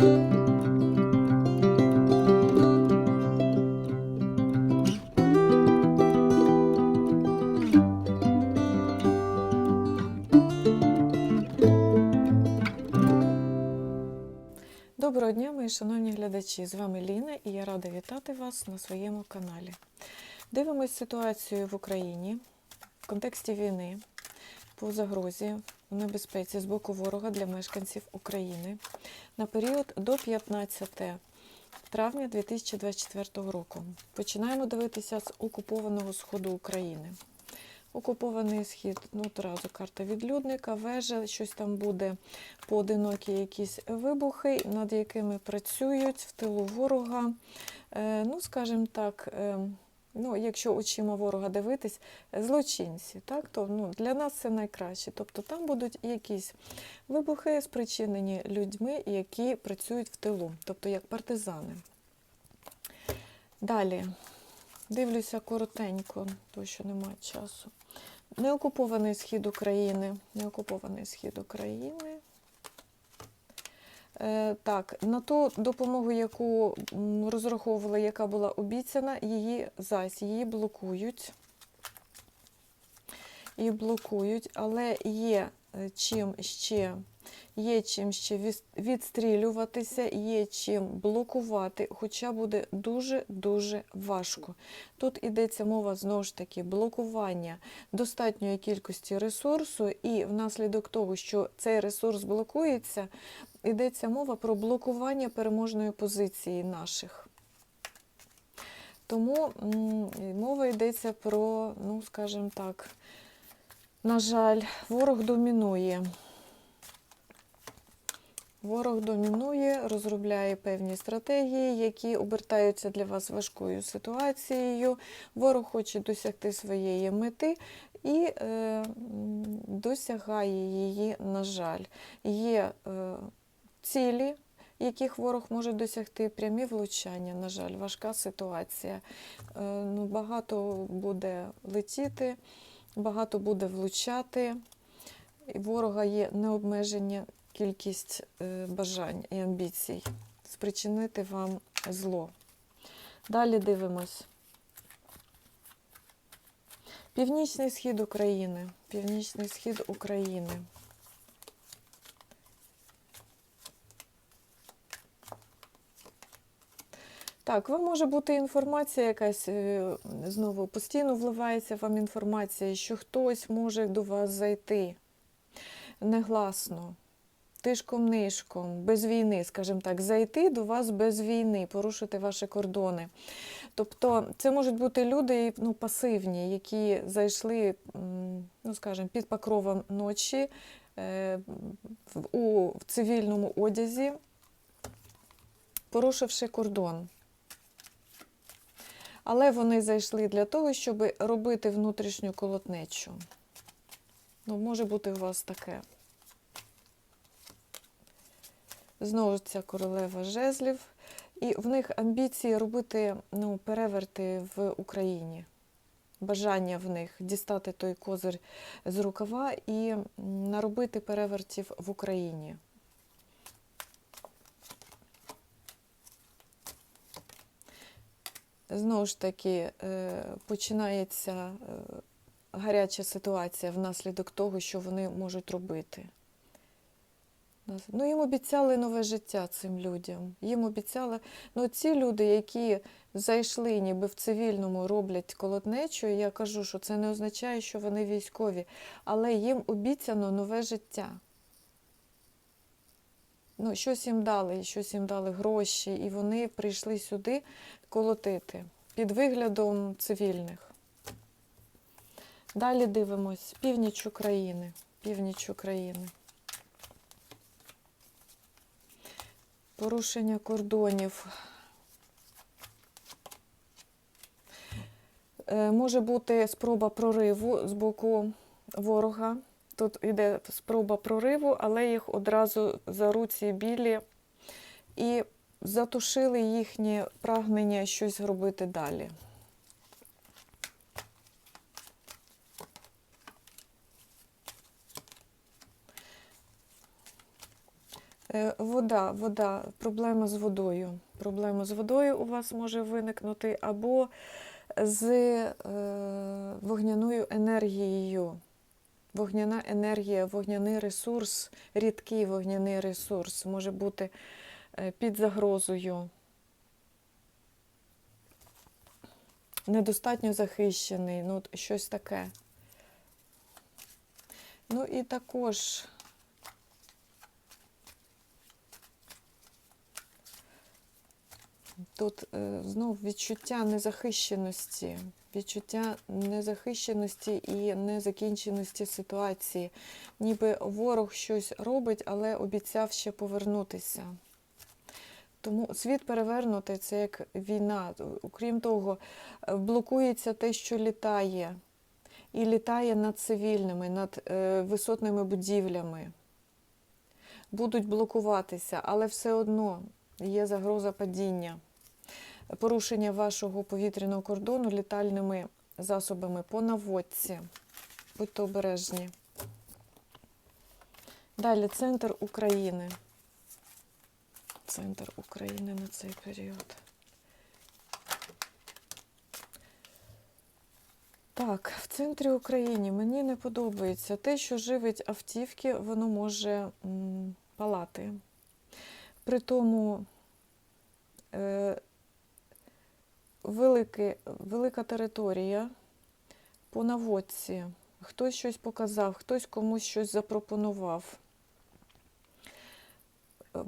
Доброго дня, мої шановні глядачі! З вами Ліна і я рада вітати вас на своєму каналі. Дивимось ситуацію в Україні в контексті війни по загрозі у небезпеці з боку ворога для мешканців України на період до 15 травня 2024 року. Починаємо дивитися з окупованого сходу України. Окупований схід, ну одразу карта відлюдника, вежа, щось там буде, поодинокі якісь вибухи, над якими працюють в тилу ворога. Е, ну, скажімо так, е, ну, якщо очима ворога дивитись, злочинці, так, то ну, для нас це найкраще. Тобто там будуть якісь вибухи, спричинені людьми, які працюють в тилу, тобто як партизани. Далі. Дивлюся коротенько, тому що немає часу. Неокупований схід України. Неокупований схід України. Е, так, на ту допомогу, яку м, розраховували, яка була обіцяна, її зась, її блокують. Її блокують, але є е, чим ще є чим ще відстрілюватися, є чим блокувати, хоча буде дуже-дуже важко. Тут йдеться мова знову ж таки блокування достатньої кількості ресурсу, і внаслідок того, що цей ресурс блокується, йдеться мова про блокування переможної позиції наших. Тому мова йдеться про, ну, скажімо так, на жаль, ворог домінує. Ворог домінує, розробляє певні стратегії, які обертаються для вас важкою ситуацією. Ворог хоче досягти своєї мети і е, досягає її, на жаль. Є е, цілі, яких ворог може досягти, прямі влучання, на жаль, важка ситуація. Е, ну, багато буде летіти, багато буде влучати. І ворога є необмеження кількість е, бажань і амбіцій спричинити вам зло. Далі дивимось. Північний схід України. Північний схід України. Так, вам може бути інформація якась, е, знову постійно вливається вам інформація, що хтось може до вас зайти негласно, тишком-нишком, без війни, скажімо так, зайти до вас без війни, порушити ваші кордони. Тобто це можуть бути люди ну, пасивні, які зайшли, ну, скажімо, під покровом ночі е, у цивільному одязі, порушивши кордон. Але вони зайшли для того, щоб робити внутрішню колотнечу. Ну, може бути у вас таке. Знову ж ця королева жезлів. І в них амбіції робити ну, переверти в Україні. Бажання в них дістати той козир з рукава і наробити перевертів в Україні. Знову ж таки, е, починається е, гаряча ситуація внаслідок того, що вони можуть робити. Ну, їм обіцяли нове життя цим людям. Їм обіцяли, ну ці люди, які зайшли ніби в цивільному, роблять колотнечу, я кажу, що це не означає, що вони військові, але їм обіцяно нове життя. Ну, щось їм дали, щось їм дали гроші, і вони прийшли сюди колотити під виглядом цивільних. Далі дивимось північ України. Північ України. Порушення кордонів. Е, Може бути спроба прориву з боку ворога. Тут йде спроба прориву, але їх одразу за руці білі і затушили їхнє прагнення щось робити далі. Е, Вода, вода, проблема з водою. Проблема з водою у вас може виникнути або з е, вогняною енергією. Вогняна енергія, вогняний ресурс, рідкий вогняний ресурс може бути е, під загрозою. Недостатньо захищений, ну щось таке. Ну і також тут е, знов відчуття незахищеності, відчуття незахищеності і незакінченості ситуації. Ніби ворог щось робить, але обіцяв ще повернутися. Тому світ перевернутий це як війна. Окрім того, блокується те, що літає, і літає над цивільними, над е, висотними будівлями. Будуть блокуватися, але все одно є загроза падіння, порушення вашого повітряного кордону літальними засобами по наводці. Будьте обережні. Далі центр України. Центр України на цей період. Так, в центрі України мені не подобається те, що живить автівки, воно може м, палати. При тому е, велике, велика територія по наводці. Хтось щось показав, хтось комусь щось запропонував.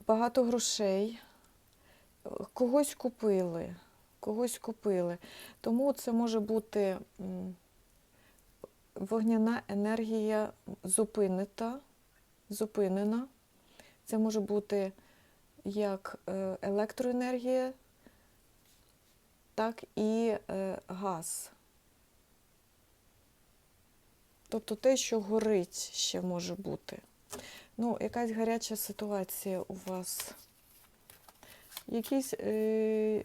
Багато грошей, когось купили, когось купили. Тому це може бути вогняна енергія зупинена, зупинена. Це може бути як е, електроенергія, так і е, газ. Тобто те, що горить, ще може бути. Ну, якась гаряча ситуація у вас. Якийсь е, е,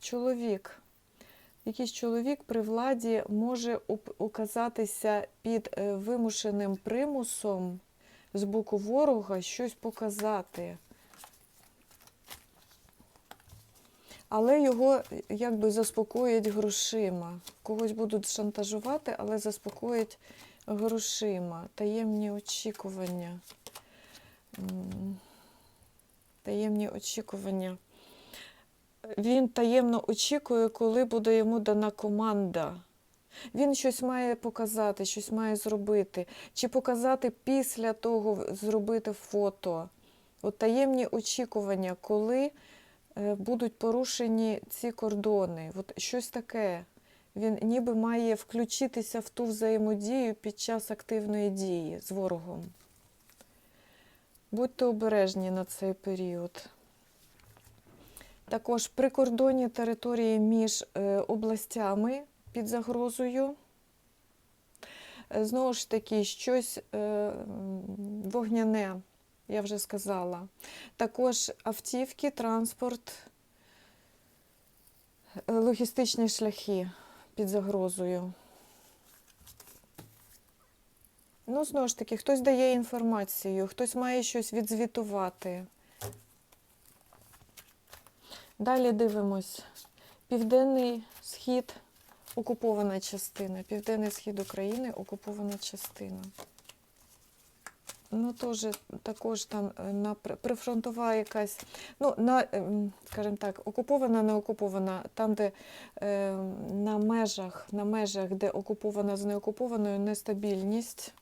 чоловік, якийсь чоловік при владі може оказатися під е, вимушеним примусом з боку ворога щось показати. Але його якби заспокоять грошима. Когось будуть шантажувати, але заспокоять грошима. Таємні очікування. Таємні очікування. Він таємно очікує, коли буде йому дана команда. Він щось має показати, щось має зробити. Чи показати після того зробити фото. От таємні очікування, коли будуть порушені ці кордони. От щось таке. Він ніби має включитися в ту взаємодію під час активної дії з ворогом. Будьте обережні на цей період. Також прикордонні території між е, областями під загрозою. Е, Знову ж таки, щось е, вогняне, я вже сказала. Також автівки, транспорт, е, логістичні шляхи під загрозою. Ну, знову ж таки, хтось дає інформацію, хтось має щось відзвітувати. Далі дивимось. Південний схід окупована частина. Південний схід України окупована частина. Ну, теж, також там е, на прифронтова якась, ну, на, ем, скажімо так, окупована, не окупована, там, де е, на межах, на межах, де окупована з неокупованою нестабільність,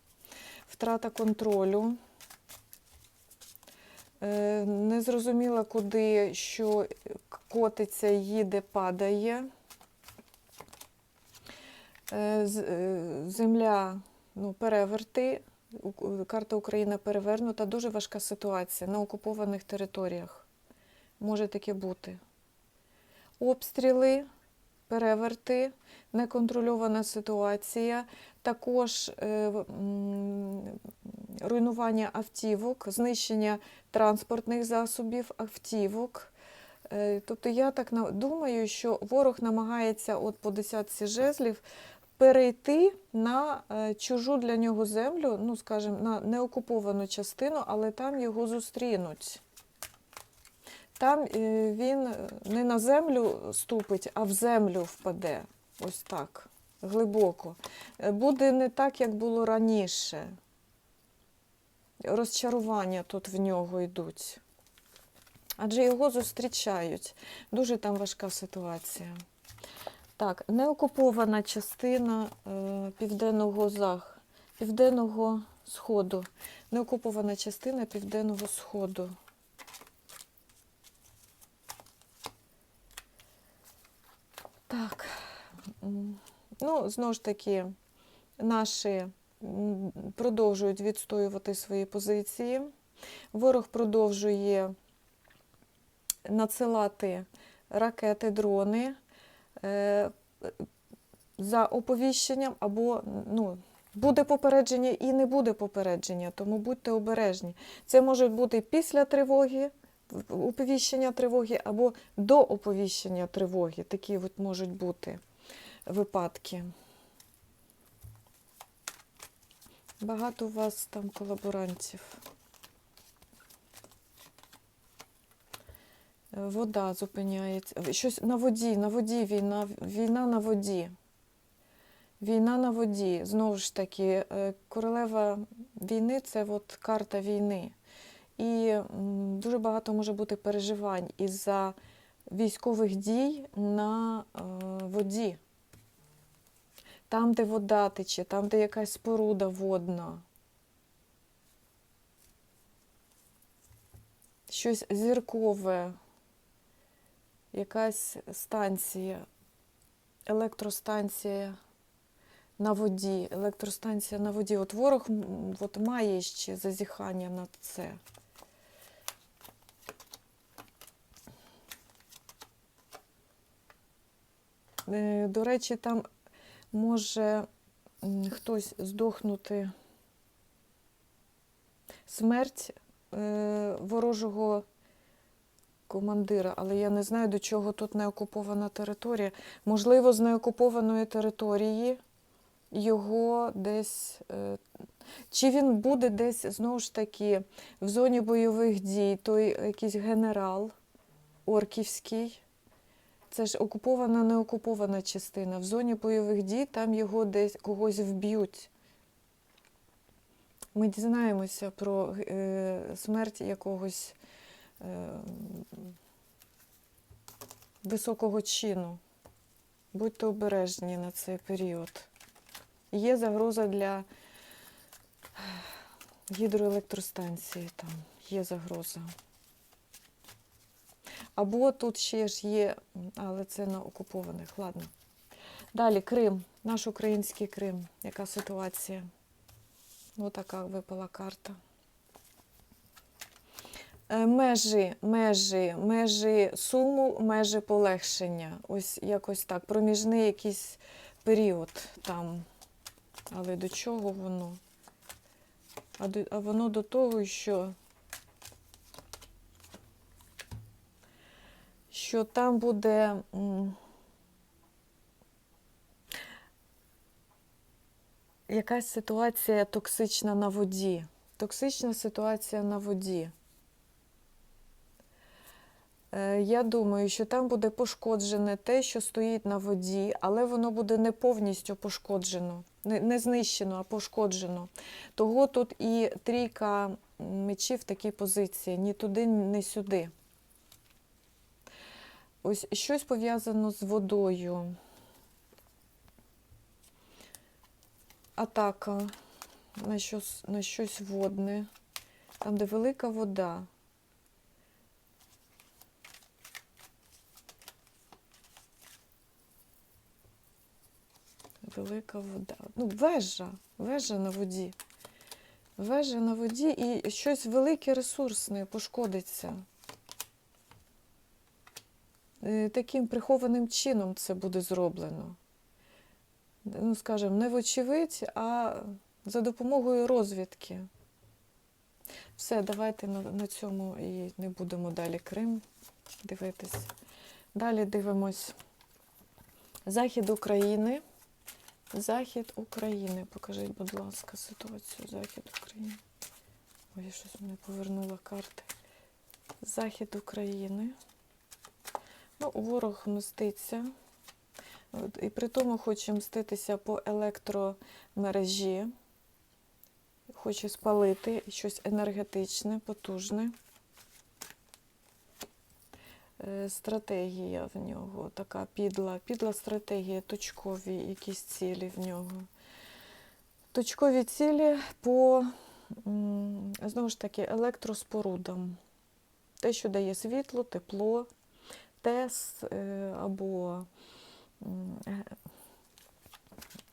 втрата контролю. Е, Незрозуміло, куди що котиться, їде, падає. Е, Земля, ну, переверти. Карта Україна перевернута. Дуже важка ситуація на окупованих територіях. Може таке бути. Обстріли, переверти, неконтрольована ситуація, також е, руйнування автівок, знищення транспортних засобів, автівок. Е, Тобто я так думаю, що ворог намагається от по десятці жезлів перейти на е, чужу для нього землю, ну, скажімо, на неокуповану частину, але там його зустрінуть. Там е, він е, не на землю ступить, а в землю впаде. Ось так, глибоко. Буде не так, як було раніше. Розчарування тут в нього йдуть. Адже його зустрічають. Дуже там важка ситуація. Так, неокупована частина е, південного зах, південного сходу. Неокупована частина південного сходу. Так. Ну, знову ж таки, наші продовжують відстоювати свої позиції. Ворог продовжує надсилати ракети, дрони за оповіщенням, або ну, буде попередження і не буде попередження, тому будьте обережні. Це може бути після тривоги, оповіщення тривоги, або до оповіщення тривоги. Такі от можуть бути випадки. Багато у вас там колаборантів. Вода зупиняється. Щось на воді, на воді війна, війна на воді. Війна на воді. Знову ж таки, е, королева війни це от карта війни. І дуже багато може бути переживань із-за військових дій на е, воді. Там, де вода тече, там, де якась споруда водна. Щось зіркове, якась станція, електростанція на воді, електростанція на воді. От ворог от має ще зазіхання на це. Е, До речі, там може хтось здохнути смерть е, ворожого командира, але я не знаю, до чого тут неокупована територія. Можливо, з неокупованої території його десь. е, Чи він буде десь знову ж таки в зоні бойових дій, той якийсь генерал Орківський. Це ж окупована, не окупована частина. В зоні бойових дій там його десь когось вб'ють. Ми дізнаємося про е, смерть якогось високого чину. Будьте обережні на цей період. Є загроза для гідроелектростанції, там є загроза. Або тут ще ж є, але це на окупованих. Ладно. Далі Крим, наш український Крим. Яка ситуація? Ось така випала карта. Е, Межі, межі, межі суму, межі полегшення. Ось якось так. Проміжний якийсь період там. Але до чого воно? А, до, а воно до того, що що там буде якась ситуація токсична на воді. Токсична ситуація на воді. Е, Я думаю, що там буде пошкоджене те, що стоїть на воді, але воно буде не повністю пошкоджено, не, знищено, а пошкоджено. Того тут і трійка мечів в такій позиції: ні туди, ні сюди. Ось щось пов'язано з водою. Атака на щось, на щось водне, там, де велика вода. Велика вода. Ну, вежа, вежа на воді. Вежа на воді і щось велике ресурсне пошкодиться. Е, Таким прихованим чином це буде зроблено. Ну, скажімо, не вочевидь, а за допомогою розвідки. Все, давайте на, на цьому і не будемо далі Крим дивитись. Далі дивимось Захід України. Захід України. Покажіть, будь ласка, ситуацію Захід України. Ой, щось мене повернула карти. Захід України. Ну, ворог мститься. І при тому хоче мститися по електромережі. Хоче спалити щось енергетичне, потужне. Е, Стратегія в нього така підла, підла стратегія, точкові якісь цілі в нього. Точкові цілі по, знову ж таки, електроспорудам. Те, що дає світло, тепло, ТЕС е, або, е,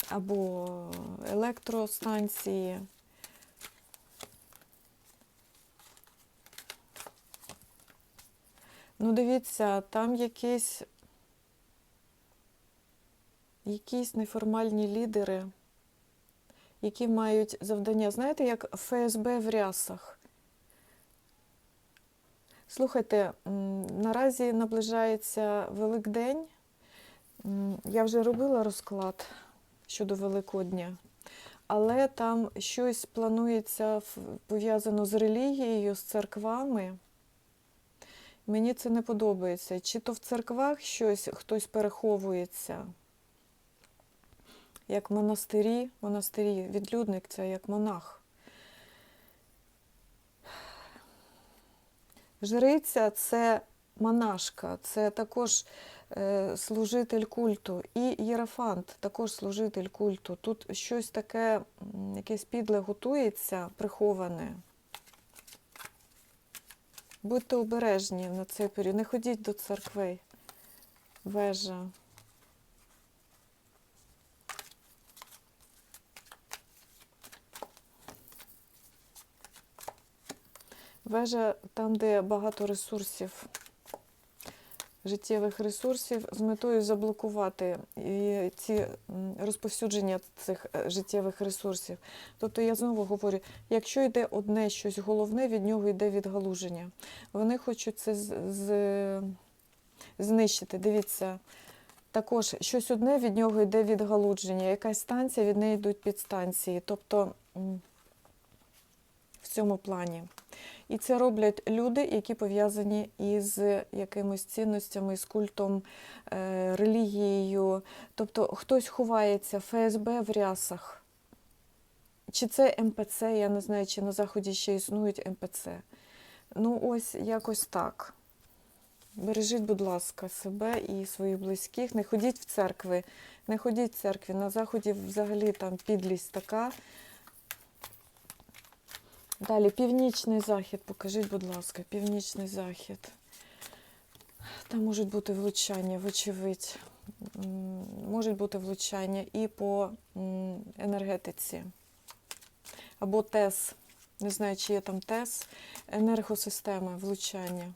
або електростанції. Ну, дивіться, там якісь, якісь неформальні лідери, які мають завдання, знаєте, як ФСБ в рясах. Слухайте, наразі наближається Великдень. Я вже робила розклад щодо Великодня, але там щось планується пов'язано з релігією, з церквами. Мені це не подобається. Чи то в церквах щось хтось переховується, як монастирі, монастирі, відлюдник це як монах. Жриця це монашка, це також е, служитель культу. І єрафант також служитель культу. Тут щось таке, якесь підле готується, приховане. Будьте обережні на цей період. Не ходіть до церкви. Вежа. Вежа там, де багато ресурсів, життєвих ресурсів, з метою заблокувати ці розповсюдження цих е, життєвих ресурсів. Тобто я знову говорю, якщо йде одне щось головне, від нього йде відгалуження. Вони хочуть це з, з, знищити. Дивіться, також щось одне від нього йде відгалудження. Якась станція, від неї йдуть підстанції. Тобто в цьому плані. І це роблять люди, які пов'язані із якимись цінностями, з культом, е, релігією. Тобто хтось ховається, ФСБ в рясах. Чи це МПЦ, я не знаю, чи на Заході ще існують МПЦ. Ну, ось якось так. Бережіть, будь ласка, себе і своїх близьких. Не ходіть в церкви, не ходіть в церкві. На Заході взагалі там підлість така. Далі північний захід. Покажіть, будь ласка, північний захід. Там можуть бути влучання, вочевидь. Можуть бути влучання і по енергетиці. Або ТЕС. Не знаю, чи є там ТЕС, енергосистеми, влучання.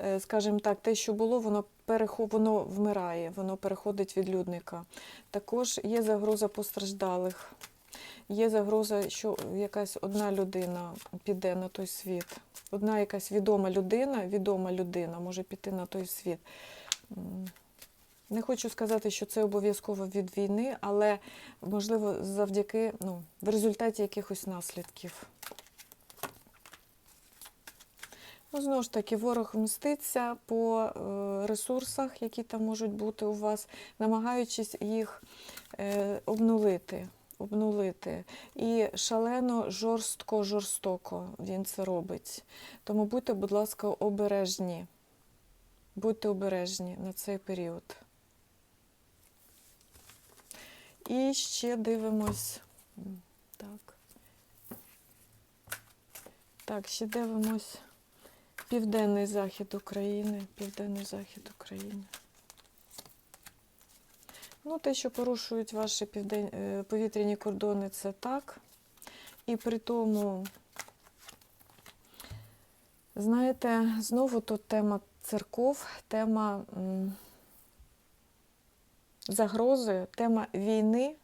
Е, Скажімо так, те, що було, воно перехо... воно вмирає, воно переходить від людника. Також є загроза постраждалих. Є загроза, що якась одна людина піде на той світ. Одна якась відома людина, відома людина може піти на той світ. Не хочу сказати, що це обов'язково від війни, але можливо завдяки, ну, в результаті якихось наслідків. Ну, знову ж таки, ворог мститься по е, ресурсах, які там можуть бути у вас, намагаючись їх е, обнулити. Обнулити. І шалено, жорстко, жорстоко він це робить. Тому будьте, будь ласка, обережні. Будьте обережні на цей період. І ще дивимось. Так. Так, ще дивимось. Південний захід України. Південний захід України. Ну, те, що порушують ваші південь... е, повітряні кордони, це так. І при тому, знаєте, знову тут тема церков, тема загрози, тема війни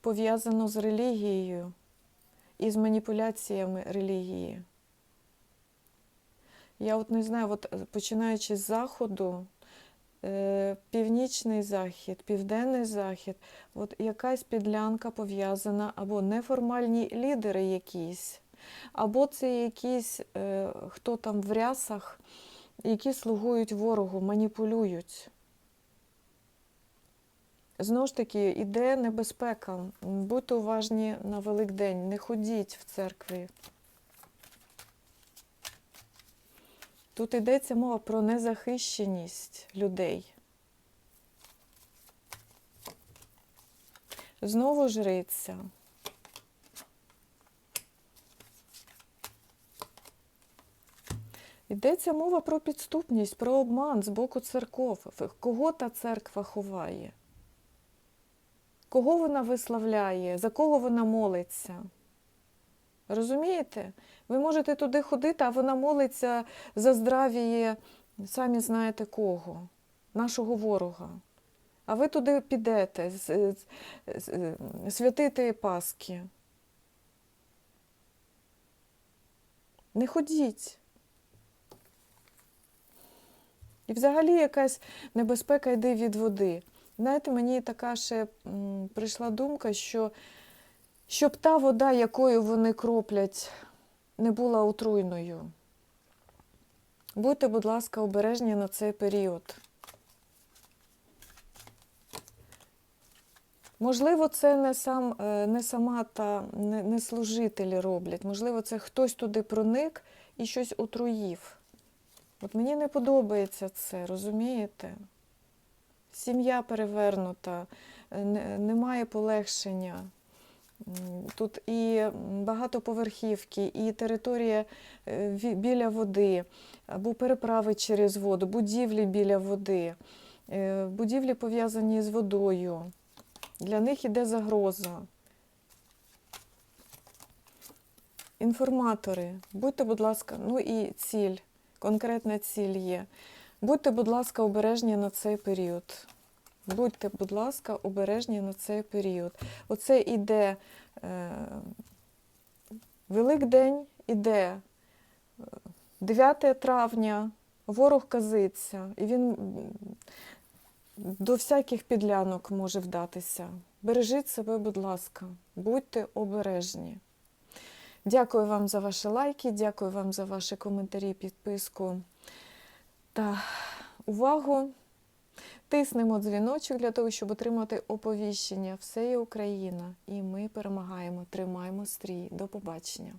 пов'язана з релігією і з маніпуляціями релігії. Я от не знаю, от починаючи з заходу, е, північний захід, південний захід, от якась підлянка пов'язана, або неформальні лідери якісь, або це якісь, е, хто там в рясах, які слугують ворогу, маніпулюють. Знову ж таки, іде небезпека. Будьте уважні на Великдень, не ходіть в церкві. Тут йдеться мова про незахищеність людей. Знову жриця. Йдеться мова про підступність, про обман з боку церков. Кого та церква ховає? Кого вона виславляє, за кого вона молиться? Розумієте? Ви можете туди ходити, а вона молиться за здравіє, самі знаєте кого, нашого ворога. А ви туди підете святити Пасхи. Не ходіть. І взагалі якась небезпека йде від води. Знаєте, мені така ще прийшла думка, що щоб та вода, якою вони кроплять, не була отруйною. Будьте, будь ласка, обережні на цей період. Можливо, це не, сам, е, не сама та не, не служителі роблять. Можливо, це хтось туди проник і щось отруїв. От мені не подобається це, розумієте? Сім'я перевернута, е, не- немає полегшення. Тут і багатоповерхівки, і територія е, біля води, або переправи через воду, будівлі біля води, е, будівлі пов'язані з водою. Для них іде загроза. Інформатори, будьте, будь ласка, ну і ціль, конкретна ціль є. Будьте, будь ласка, обережні на цей період. Будьте, будь ласка, обережні на цей період. Оце іде е, Великдень, іде е, 9 травня, ворог казиться, і він до всяких підлянок може вдатися. Бережіть себе, будь ласка, будьте обережні. Дякую вам за ваші лайки, дякую вам за ваші коментарі, підписку та увагу. Тиснемо дзвіночок для того, щоб отримати оповіщення. Все є Україна, і ми перемагаємо. Тримаємо стрій. До побачення.